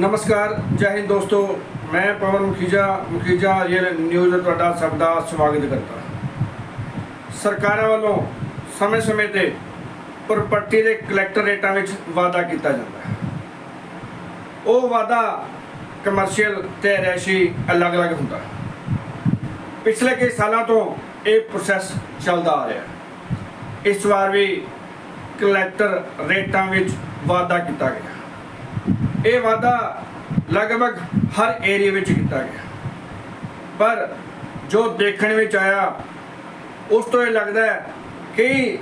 ਨਮਸਕਾਰ, ਜੈ ਹਿੰਦ ਦੋਸਤੋ। ਮੈਂ ਪਵਨ ਮੁਖੀਜਾ ਮੁਖੀਜਾ ਰੀਅਲ ਨਿਊਜ਼ ਦਾ ਤੁਹਾਡਾ ਸਭ ਦਾ ਸਵਾਗਤ ਕਰਦਾ ਸਰਕਾਰਾਂ ਵੱਲੋਂ ਸਮੇਂ-ਸਮੇਂ ਤੇ ਪ੍ਰਾਪਰਟੀ ਦੇ ਕਲੈਕਟਰ ਰੇਟਾਂ ਵਿੱਚ ਵਾਅਦਾ ਕੀਤਾ ਜਾਂਦਾ ਹੈ। ਉਹ ਵਾਅਦਾ ਕਮਰਸ਼ੀਅਲ ਤੇ ਰੈਸ਼ੀ ਅਲੱਗ-ਅਲੱਗ ਹੁੰਦਾ ਪਿਛਲੇ ਕਈ ਸਾਲਾਂ ਤੋਂ ਇਹ ਪ੍ਰੋਸੈਸ ਚੱਲਦਾ ਆ ਰਿਹਾ ਇਸ ਵਾਰ ਵੀ ਕਲੈਕਟਰ ਰੇਟਾਂ ਵਿੱਚ ਵਾਅਦਾ ਕੀਤਾ ਗਿਆ ਇਹ ਵਾਧਾ ਲਗਭਗ ਹਰ ਏਰੀਆ ਵਿੱਚ ਕੀਤਾ ਗਿਆ। ਪਰ ਜੋ ਦੇਖਣ ਵਿੱਚ ਆਇਆ, ਉਸ ਤੋਂ ਇਹ ਲੱਗਦਾ ਹੈ ਕਿ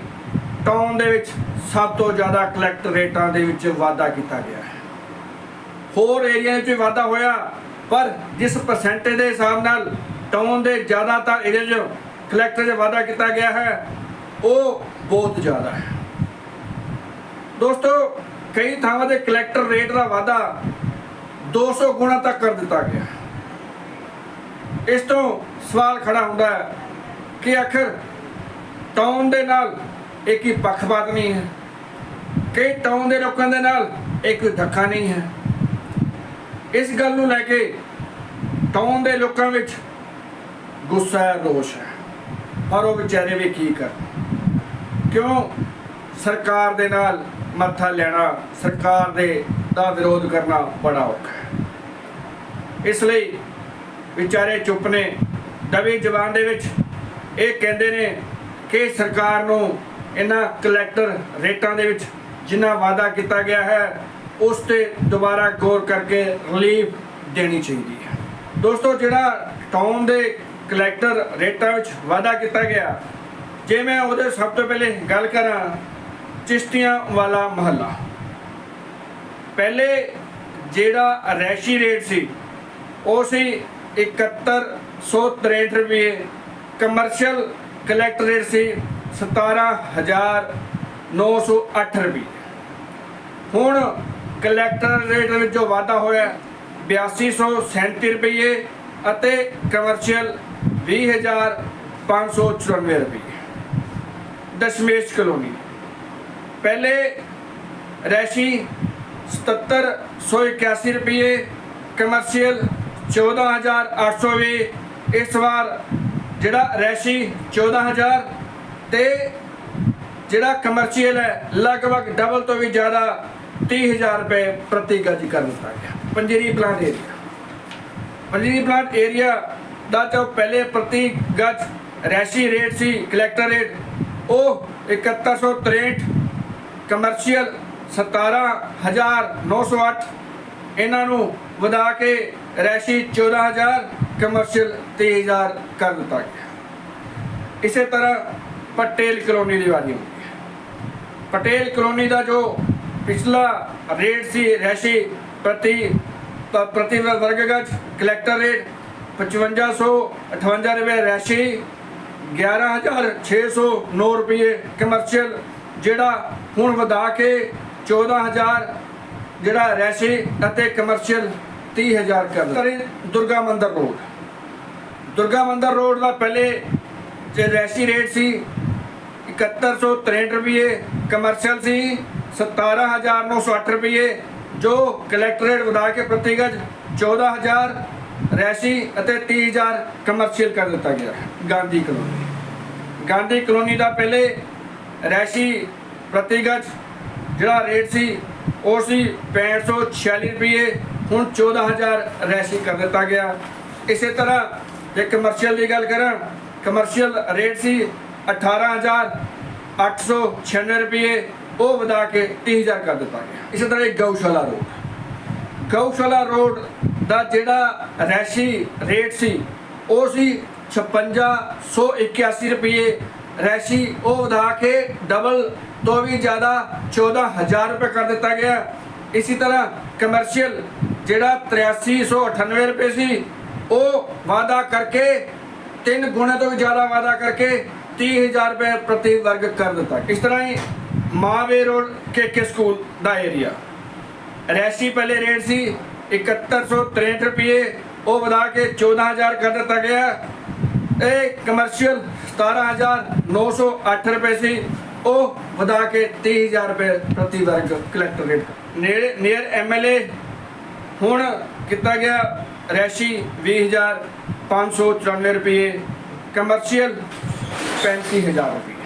ਟਾਊਨ ਦੇ ਵਿੱਚ ਸਭ ਤੋਂ ਜ਼ਿਆਦਾ ਕਲੈਕਟ ਰੇਟਾਂ ਦੇ ਵਿੱਚ ਵਾਧਾ ਕੀਤਾ ਗਿਆ ਹੈ। ਹੋਰ ਏਰੀਆ ਵਿੱਚ ਵੀ ਵਾਅਦਾ ਹੋਇਆ, ਪਰ ਜਿਸ ਪਰਸੈਂਟੇਜ ਦੇ ਹਿਸਾਬ ਨਾਲ ਟਾਊਨ ਦੇ ਜ਼ਿਆਦਾਤਰ ਏਰੀਆ 'ਚ ਕਲੈਕਟਰ 'ਚ ਵਾਧਾ ਕੀਤਾ ਗਿਆ ਹੈ, ਉਹ ਬਹੁਤ ਜ਼ਿਆਦਾ ਹੈ। ਦੋਸਤੋ ਕਈ ਥਾਵਾਂ ਤੇ ਕਲੈਕਟਰ ਰੇਟ ਦਾ ਵਾਅਦਾ 200 ਗੁਣਾ ਤੱਕ ਕਰ ਦਿੱਤਾ ਗਿਆ। ਇਸ ਤੋਂ ਸਵਾਲ ਖੜਾ ਹੁੰਦਾ ਹੈ ਕਿ ਆਖਰ ਟਾਊਨ ਦੇ ਨਾਲ ਇਹ ਕੀ ਪੱਖਪਾਤ ਨਹੀਂ ਹੈ। ਕਈ ਟਾਊਨ ਦੇ ਲੋਕਾਂ ਦੇ ਨਾਲ ਇਹ ਕੋਈ ਧੱਕਾ ਨਹੀਂ ਹੈ। ਇਸ ਗੱਲ ਨੂੰ ਲੈ ਕੇ ਟਾਊਨ ਦੇ ਲੋਕਾਂ ਵਿੱਚ ਗੁੱਸਾ ਹੈ, ਰੋਸ਼ ਹੈ। ਪਰ ਉਹ ਵਿਚਾਰੇ ਵੀ ਕੀ ਕਰ ਕਿਉਂ ਸਰਕਾਰ ਦੇ ਨਾਲ ਮੱਥਾ ਲੈਣਾ ਸਰਕਾਰ ਦੇ ਦਾ ਵਿਰੋਧ ਕਰਨਾ ਬੜਾ ਔਖਾ ਹੈ। ਇਸ ਲਈ ਵਿਚਾਰੇ ਚੁੱਪ ਨੇ। ਦਬੀ ਜ਼ਬਾਨ ਦੇ ਵਿੱਚ ਇਹ ਕਹਿੰਦੇ ਨੇ ਕਿ ਸਰਕਾਰ ਨੂੰ ਇਹਨਾਂ ਕਲੈਕਟਰ ਰੇਟਾਂ ਦੇ ਵਿੱਚ ਜਿੰਨਾ ਵਾਅਦਾ ਕੀਤਾ ਗਿਆ ਹੈ, ਉਸ ਤੇ ਦੁਬਾਰਾ ਗੌਰ ਕਰਕੇ ਰਿਲੀਫ ਦੇਣੀ ਚਾਹੀਦੀ ਹੈ। ਦੋਸਤੋ, ਜਿਹੜਾ ਟਾਊਨ ਦੇ ਕਲੈਕਟਰ ਰੇਟਾਂ ਵਿੱਚ ਵਾਅਦਾ ਕੀਤਾ ਗਿਆ, ਜੇ ਮੈਂ ਉਹਦੇ ਸਭ ਤੋਂ ਪਹਿਲੇ ਗੱਲ ਕਰਾਂ ਚਿਸ਼ਤੀਆਂ ਵਾਲਾ ਮਹੱਲਾ। ਪਹਿਲੇ ਜਿਹੜਾ ਰੈਸ਼ੀ ਰੇਟ ਸੀ, ਉਹ ਸੀ 7163 ਰੁਪਏ। ਕਮਰਸ਼ੀਅਲ ਕਲੈਕਟਰ ਰੇਟ ਸੀ 17908 ਰੁਪਏ। ਹੁਣ ਕਲੈਕਟਰ ਰੇਟ ਵਿੱਚੋਂ ਵਾਧਾ ਹੋਇਆ 8237 ਰੁਪਏ ਅਤੇ ਕਮਰਸ਼ੀਅਲ 20594 ਰੁਪਏ। ਦਸ਼ਮੇਸ਼ ਕਲੋਨੀ। ਪਹਿਲੇ ਰੈਸ਼ੀ 7781 ਰੁਪਏ ਕਮਰਸ਼ੀਅਲ 14820 ਇਸ ਵਾਰ ਜਿਹੜਾ ਰੈਸ਼ੀ 14000 ਤੇ ਜਿਹੜਾ ਕਮਰਸ਼ੀਅਲ ਹੈ, ਲਗਭਗ ਡਬਲ ਤੋਂ ਵੀ ਜ਼ਿਆਦਾ 30000 ਰੁਪਏ ਪ੍ਰਤੀ ਗਜ ਕਰ ਦਿੱਤਾ ਗਿਆ। Panjiri plant area Panjiri plant area ਦਾ ਜੋ ਪਹਿਲੇ ਪ੍ਰਤੀ ਗਜ ਰੈਸ਼ੀ ਰੇਟ ਸੀ ਕਲੈਕਟਰ ਰੇਟ ਉਹ 7163 ਕਮਰਸ਼ੀਅਲ 17908 ਇਹਨਾਂ ਨੂੰ ਵਧਾ ਕੇ ਰੈਸ਼ੀ 14000 ਕਮਰਸ਼ੀਅਲ 23000 ਕਰ ਦਿੱਤਾ ਗਿਆ। ਇਸੇ ਤਰ੍ਹਾਂ ਪਟੇਲ ਕਲੋਨੀ ਦੀ ਵਾਰੀ ਹੁੰਦੀ ਹੈ। ਪਟੇਲ ਕਲੋਨੀ ਦਾ ਜੋ ਪਿਛਲਾ ਰੇਟ ਸੀ ਰੈਸ਼ੀ ਪ੍ਰਤੀ ਪ੍ਰਤੀ ਵਰਗ ਗਜ ਕਲੈਕਟਰ ਰੇਟ 5558 ਰੁਪਏ ਰੈਸ਼ੀ 11609 ਰੁਪਏ ਕਮਰਸ਼ੀਅਲ ਜਿਹੜਾ ਹੁਣ ਵਧਾ ਕੇ 14000 ਜਿਹੜਾ ਰੈਸ਼ੀ ਅਤੇ ਕਮਰਸ਼ੀਅਲ 30000 ਕਰ ਦਿੱਤਾ ਦੁਰਗਾ ਮੰਦਰ ਰੋਡ। ਦੁਰਗਾ ਮੰਦਰ ਰੋਡ ਦਾ ਪਹਿਲੇ ਜੇ ਰੈਸ਼ੀ ਰੇਟ ਸੀ 7163 ਰੁਪਏ ਕਮਰਸ਼ੀਅਲ ਸੀ 17908 ਰੁਪਏ, ਜੋ ਕਲੈਕਟਰੇਟ ਵਧਾ ਕੇ ਪ੍ਰਤੀ ਗਜ 14000 ਰੈਸ਼ੀ ਅਤੇ 30000 ਕਮਰਸ਼ੀਅਲ ਕਰ ਦਿੱਤਾ ਗਿਆ। ਗਾਂਧੀ ਕਲੋਨੀ। ਗਾਂਧੀ ਕਲੋਨੀ ਦਾ ਪਹਿਲੇ ਰੈਸ਼ੀ ਪ੍ਰਤੀ ਗਜ ਜਿਹੜਾ ਰੇਟ ਸੀ, ਉਹ ਸੀ 6546 ਰੁਪਏ ਹੁਣ 14000 ਰੈਸ਼ੀ ਕਰ ਦਿੱਤਾ ਗਿਆ। ਇਸੇ ਤਰ੍ਹਾਂ ਜੇ ਕਮਰਸ਼ੀਅਲ ਦੀ ਗੱਲ ਕਰਾਂ ਕਮਰਸ਼ੀਅਲ ਰੇਟ ਸੀ 18896 ਰੁਪਏ ਉਹ ਵਧਾ ਕੇ 30000 ਕਰ ਦਿੱਤਾ ਗਿਆ। ਇਸੇ ਤਰ੍ਹਾਂ ਇਹ ਗਊਸ਼ਾਲਾ ਰੋਡ। ਗਊਸ਼ਾਲਾ ਰੋਡ ਦਾ ਜਿਹੜਾ ਰੈਸ਼ੀ ਰੇਟ ਸੀ, ਉਹ ਸੀ 5681 ਰੁਪਏ ਰੈਸ਼ੀ, ਉਹ ਵਧਾ ਕੇ ਡਬਲ ਤੋਂ ਵੀ ਜ਼ਿਆਦਾ 14000 ਰੁਪਏ ਕਰ ਦਿੱਤਾ ਗਿਆ। ਇਸੇ ਤਰ੍ਹਾਂ ਕਮਰਸ਼ੀਅਲ ਜਿਹੜਾ 8398 ਰੁਪਏ ਸੀ, ਉਹ ਵਾਅਦਾ ਕਰਕੇ, ਤਿੰਨ ਗੁਣੇ ਤੋਂ ਵੀ ਜ਼ਿਆਦਾ ਵਾਅਦਾ ਕਰਕੇ 30000 ਰੁਪਏ ਪ੍ਰਤੀ ਵਰਗ ਕਰ ਦਿੱਤਾ। ਇਸ ਤਰ੍ਹਾਂ ਹੀ Mave road K K school ਦਾ ਏਰੀਆ ਰੈਸ਼ੀ ਪਹਿਲੇ ਰੇਟ ਸੀ 7163 ਰੁਪਏ, ਉਹ ਵਧਾ ਕੇ 14000 ਕਰ ਦਿੱਤਾ ਗਿਆ। ਇਹ ਕਮਰਸ਼ੀਅਲ 17908 ਰੁਪਏ ਸੀ। ਉਹ ਵਧਾ ਕੇ 30000 ਰੁਪਏ ਪ੍ਰਤੀ ਵਰਗ ਕਲੈਕਟਰ ਰੇਟ ਨੇੜੇ ਨੀਅਰ ਐਮਐਲਏ ਹੁਣ ਕੀਤਾ ਗਿਆ ਰੈਸ਼ੀ 20594 ਰੁਪਏ ਕਮਰਸ਼ੀਅਲ 35000 ਰੁਪਏ।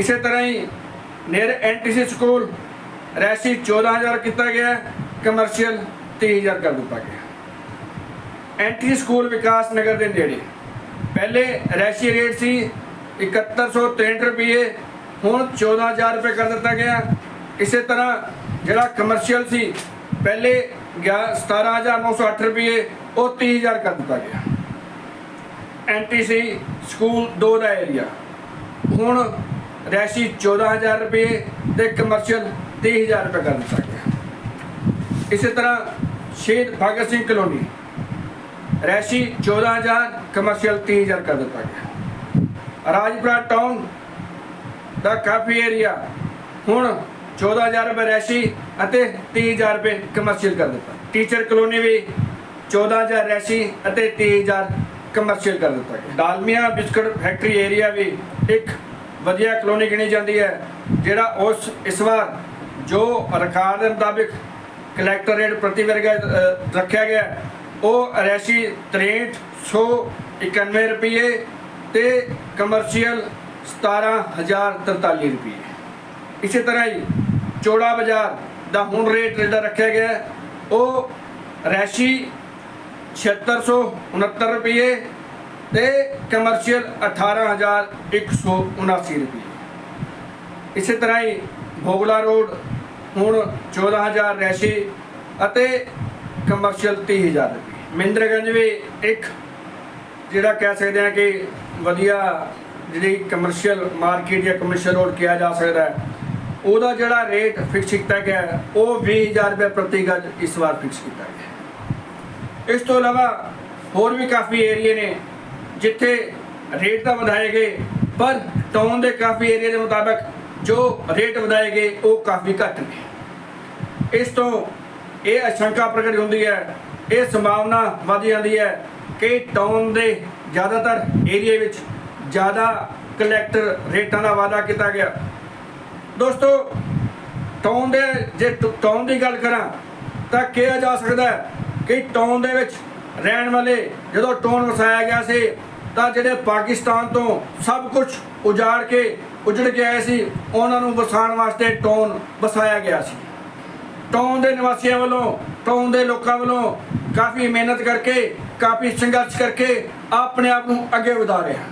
ਇਸੇ ਤਰ੍ਹਾਂ ਹੀ ਨੇਰ ਐਨਟੀਸੀ ਸਕੂਲ ਰੈਸ਼ੀ 14000 ਕੀਤਾ ਗਿਆ ਕਮਰਸ਼ੀਅਲ 30000 ਕਰ ਦਿੱਤਾ ਗਿਆ। ਐਨਟੀ ਸਕੂਲ ਵਿਕਾਸ ਨਗਰ ਦੇ ਨੇੜੇ। ਪਹਿਲੇ ਰੈਸ਼ੀ ਰੇਟ ਸੀ 7163 ਰੁਪਏ। ਹੁਣ 14000 ਰੁਪਏ ਕਰ ਦਿੱਤਾ ਗਿਆ। ਇਸੇ ਤਰ੍ਹਾਂ ਜਿਹੜਾ ਕਮਰਸ਼ੀਅਲ ਸੀ, ਪਹਿਲੇ ਗਿਆ 17908 ਰੁਪਏ, ਉਹ 30000 ਕਰ ਦਿੱਤਾ ਗਿਆ। ਐਨਟੀਸੀ ਸਕੂਲ 2 ਦਾ ਏਰੀਆ ਹੁਣ ਰੈਸ਼ੀ 14000 ਰੁਪਏ ਤੇ ਕਮਰਸ਼ੀਅਲ 30000 ਰੁਪਏ ਕਰ ਦਿੱਤਾ ਗਿਆ। ਇਸੇ ਤਰ੍ਹਾਂ ਸ਼ਹੀਦ ਭਗਤ ਸਿੰਘ ਕਲੋਨੀ। ਰੈਸ਼ੀ 14000 ਕਮਰਸ਼ੀਅਲ 30000 ਕਰ ਦਿੱਤਾ ਗਿਆ। ਰਾਜਪੁਰਾ ਟਾਊਨ ਦਾ ਕਾਫੀ ਏਰੀਆ ਹੁਣ 14000 ਰੁਪਏ ਰੈਸ਼ੀ ਅਤੇ 30000 ਰੁਪਏ ਕਮਰਸ਼ੀਅਲ ਕਰ ਦਿੱਤਾ। ਟੀਚਰ ਕਲੋਨੀ ਵੀ 14000 ਰੈਸ਼ੀ ਅਤੇ 30000 ਕਮਰਸ਼ੀਅਲ ਕਰ ਦਿੱਤਾ ਗਿਆ। ਡਾਲਮੀਆ ਬਿਸਕਟ ਫੈਕਟਰੀ ਏਰੀਆ ਵੀ ਇੱਕ ਵਧੀਆ ਕਲੋਨੀ ਗਿਣੀ ਜਾਂਦੀ ਹੈ, ਜਿਹੜਾ ਉਸ ਇਸ ਵਾਰ ਜੋ ਰਿਕਾਰਡ ਦੇ ਮੁਤਾਬਿਕ ਕਲੈਕਟਰ ਰੇਟ ਪ੍ਰਤੀ ਵਰਗ ਰੱਖਿਆ ਗਿਆ ਉਹ ਰੈਸ਼ੀ 6391 ਰੁਪਏ ਤੇ ਕਮਰਸ਼ੀਅਲ 17043 ਰੁਪਏ ਇਸੇ ਤਰ੍ਹਾਂ ਹੀ ਚੋੜਾ ਬਾਜ਼ਾਰ ਦਾ ਹੁਣ ਰੇਟ ਜਿਹੜਾ ਰੱਖਿਆ ਗਿਆ, ਉਹ ਰੈਸ਼ੀ 7669 ਰੁਪਏ ਤੇ ਕਮਰਸ਼ੀਅਲ 18179 ਰੁਪਏ ਇਸੇ ਤਰ੍ਹਾਂ ਹੀ ਭੋਗਲਾ ਰੋਡ ਹੁਣ 14000 ਰੈਸ਼ੀ ਅਤੇ ਕਮਰਸ਼ੀਅਲ 30000 ਰੁਪਏ ਮਹਿੰਦਰਗੰਜ ਵੀ ਇੱਕ ਜਿਹੜਾ ਕਹਿ ਸਕਦੇ ਹਾਂ ਕਿ ਵਧੀਆ ਜਿਹੜੀ ਕਮਰਸ਼ੀਅਲ ਮਾਰਕੀਟ ਜਾਂ ਕਮਰਸ਼ੀਅਲ ਰੋਡ ਕਿਹਾ ਜਾ ਸਕਦਾ ਹੈ ਉਹਦਾ ਜਿਹੜਾ ਰੇਟ ਫਿਕਸ ਕੀਤਾ ਗਿਆ ਹੈ, ਉਹ 20000 ਰੁਪਏ ਪ੍ਰਤੀ ਗਜ ਇਸ ਵਾਰ ਫਿਕਸ ਕੀਤਾ ਗਿਆ ਇਸ ਤੋਂ ਇਲਾਵਾ ਹੋਰ ਵੀ ਕਾਫੀ ਏਰੀਏ ਨੇ ਜਿੱਥੇ ਰੇਟ ਤਾਂ ਵਧਾਏ ਗਏ ਪਰ ਟਾਊਨ ਦੇ ਕਾਫੀ ਏਰੀਏ ਦੇ ਮੁਤਾਬਕ ਜੋ ਰੇਟ ਵਧਾਏ ਗਏ ਉਹ ਕਾਫੀ ਘੱਟ ਨੇ। ਇਸ ਤੋਂ ਇਹ ਅਸ਼ੰਕਾ ਪ੍ਰਗਟ ਹੁੰਦੀ ਹੈ, ਇਹ ਸੰਭਾਵਨਾ ਵਧ ਜਾਂਦੀ ਹੈ ਕਿ ਟਾਊਨ ਦੇ ਜ਼ਿਆਦਾਤਰ ਏਰੀਏ ਵਿੱਚ ਜ਼ਿਆਦਾ ਕਲੈਕਟਰ ਰੇਟਾਂ ਦਾ ਵਾਅਦਾ ਕੀਤਾ ਗਿਆ। ਦੋਸਤੋ ਟਾਊਨ ਦੇ ਜੇ ਟ- ਟਾਊਨ ਦੀ ਗੱਲ ਕਰਾਂ ਤਾਂ ਕਿਹਾ ਜਾ ਸਕਦਾ ਕਿ ਟਾਊਨ ਦੇ ਵਿੱਚ ਰਹਿਣ ਵਾਲੇ ਜਦੋਂ ਟਾਊਨ ਵਸਾਇਆ ਗਿਆ ਸੀ ਤਾਂ ਜਿਹੜੇ ਪਾਕਿਸਤਾਨ ਤੋਂ ਸਭ ਕੁਝ ਉਜਾੜ ਕੇ, ਉਜੜ ਕੇ ਆਏ ਸੀ, ਉਹਨਾਂ ਨੂੰ ਵਸਾਉਣ ਵਾਸਤੇ ਟਾਊਨ ਵਸਾਇਆ ਗਿਆ ਸੀ। ਟਾਊਨ ਦੇ ਨਿਵਾਸੀਆਂ ਵੱਲੋਂ ਟਾਊਨ ਦੇ ਲੋਕਾਂ ਵੱਲੋਂ ਕਾਫੀ ਮਿਹਨਤ ਕਰਕੇ, ਕਾਫੀ ਸੰਘਰਸ਼ ਕਰਕੇ ਆਪਣੇ ਆਪ ਨੂੰ ਅੱਗੇ ਵਧਾ ਰਿਹਾ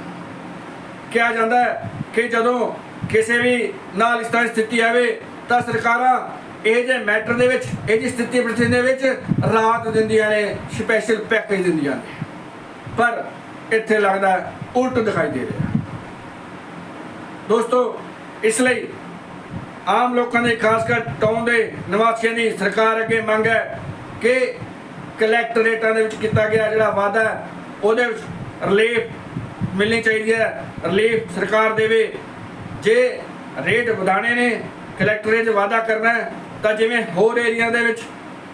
ਕਿਹਾ ਜਾਂਦਾ ਹੈ ਕਿ ਜਦੋਂ ਕਿਸੇ ਵੀ ਨਾਲ ਇਸ ਤਰ੍ਹਾਂ ਦੀ ਸਥਿਤੀ ਆਵੇ, ਤਾਂ ਸਰਕਾਰਾਂ ਇਹ ਜੇ ਮੈਟਰ ਦੇ ਵਿੱਚ, ਇਹ ਜੀ ਸਥਿਤੀ ਪ੍ਰਸਥਿਤੀ ਦੇ ਵਿੱਚ ਰਾਹਤ ਦਿੰਦੀਆਂ ਨੇ ਸਪੈਸ਼ਲ ਪੈਕੇਜ ਦਿੰਦੀਆਂ ਨੇ। ਪਰ ਇੱਥੇ ਲੱਗਦਾ ਉਲਟ ਦਿਖਾਈ ਦੇ ਰਿਹਾ। ਦੋਸਤੋ, ਇਸ ਲਈ ਆਮ ਲੋਕਾਂ ਦੀ, ਖਾਸ ਕਰ ਟਾਊਨ ਦੇ ਨਿਵਾਸੀਆਂ ਦੀ ਸਰਕਾਰ ਅੱਗੇ ਮੰਗ ਹੈ ਕਿ ਕਲੈਕਟਰੇਟਾਂ ਦੇ ਵਿੱਚ ਕੀਤਾ ਗਿਆ ਜਿਹੜਾ ਵਾਅਦਾ ਉਹਦੇ ਵਿੱਚ ਰਿਲੀਫ ਮਿਲਣੀ ਚਾਹੀਦੀ ਹੈ। ਰਿਲੀਫ ਸਰਕਾਰ ਦੇਵੇ। ਜੇ ਰੇਟ ਵਧਾਣੇ ਨੇ ਕਲੈਕਟਰੇਟ ਵਾਅਦਾ ਕਰਨਾ ਤਾਂ ਜਿਵੇਂ ਹੋਰ ਏਰੀਆ ਦੇ ਵਿੱਚ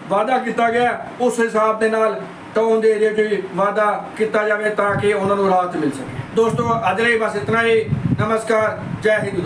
ਵਾਅਦਾ ਕੀਤਾ ਗਿਆ, ਉਸ ਹਿਸਾਬ ਦੇ ਨਾਲ ਟਾਊਨ ਦੇ ਏਰੀਆ 'ਚ ਵੀ ਵਾਅਦਾ ਕੀਤਾ ਜਾਵੇ ਤਾਂ ਕਿ ਉਹਨਾਂ ਨੂੰ ਰਾਹਤ ਮਿਲ ਸਕੇ। ਦੋਸਤੋ, ਅੱਜ ਲਈ ਬਸ ਇਤਨਾ ਹੀ। ਨਮਸਕਾਰ। ਜੈ ਹਿੰਦ